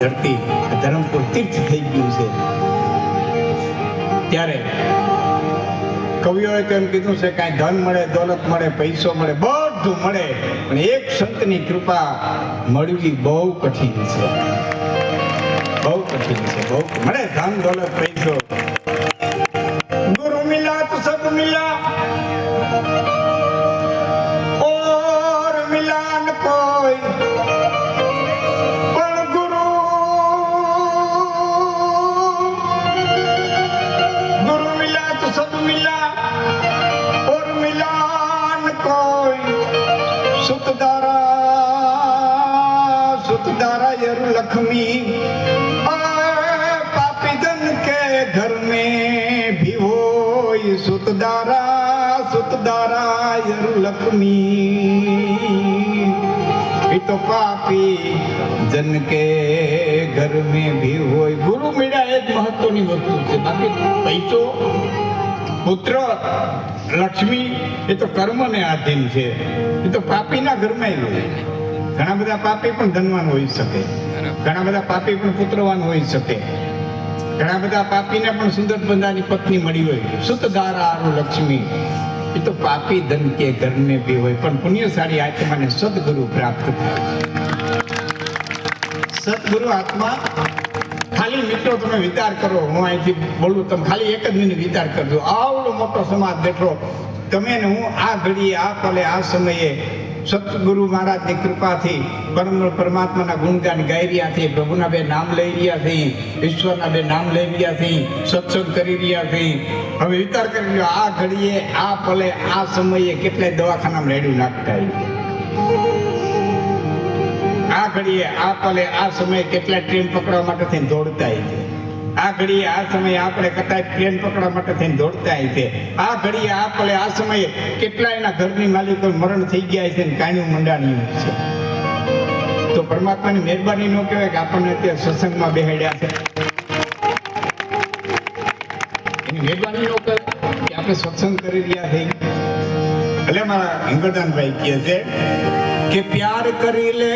ધરતી ધરમપુર તીર્થ થઈ ગયું છે. ત્યારે કવિઓએ તો એમ કીધું છે કાંઈ ધન મળે, દોલત મળે, પૈસો મળે, બધું મળે પણ એક સંતની કૃપા મળવી બહુ કઠિન છે. બહુ કઠિન છે, બહુ મળે ધન, દોલત, પૈસો ਮਿਲਾ ਔਰ ਮਿਲਾਨ ਕੋਈ ਸੁਤਦਾਰਾ સુતદારા યરુ લખમી પાપીજન કે ઘર મે ભી હોય સુતદારા સુતદારા યરુ લખમી તો પાપી જન કે ઘર મે ભી હોય ગુરુ મેળા એક મહત્વની વસ્તુ છે બાકી પૈસો પુત્ર, લક્ષ્મી, એ તો કર્મને આધીન છે. એ તો પાપીના ઘરમાં ઘણા બધા પાપી પણ ધનવાન હોઈ શકે. ઘણા બધા પાપી પણ પુત્રવાન હોઈ શકે. ઘણા બધા પાપીને પણ સુંદર બંધાની પત્ની મળી હોય. સુતદારા આરુ લક્ષ્મી. એ તો પાપી ધન કે ઘરને બી હોય, પણ પુણ્યશાળી આત્માને સદગુરુ પ્રાપ્ત થાય. સદગુરુ આત્મા ખાલી મિત્રો તમે વિચાર કરો. હું અહીંથી બોલું, તમે ખાલી એક જ મિનિટ વિચાર કરજો. આવડો મોટો સમાજ બેઠો. તમે ને હું આ ઘડીએ, આ પલે આ સમયે સતગુરુ મહારાજની કૃપાથી પરમ પરમાત્માના ગુણગાન ગાઈ રહ્યા છીએ પ્રભુના બે નામ લઈ રહ્યા છીએ ઈશ્વરના બે નામ લઈ રહ્યા છીએ, સત્સંગ કરી રહ્યા છીએ. હવે વિચાર કરી લો આ ઘડીએ, આ પલે આ સમયે કેટલાય દવાખાનામાં રેડ્યું નાખતા હોય આ ઘડીએ આ પલે આ સમયે કેટલા ટ્રેન પકડવા માટે થઈને દોડતા છે આ ઘડીએ આ સમયે આપણે કદાચ ટ્રેન પકડવા માટે થઈને દોડતા છે આ ઘડીએ આ પલે આ સમયે કેટલા એના ઘરની માલિકો મરણ થઈ ગયા છે ને કાણ્યું મંડાણ્યું છે. તો પરમાત્માની મહેરબાની ન કહેવાય કે આપણને અત્યારે સત્સંગમાં બેહાડ્યા છે. એની મહેરબાની ન કહેવાય કે આપણે સત્સંગ કરી રહ્યા છે એટલે મારા હિંગળદાનભાઈ કહે છે કે પ્યાર કરી લે.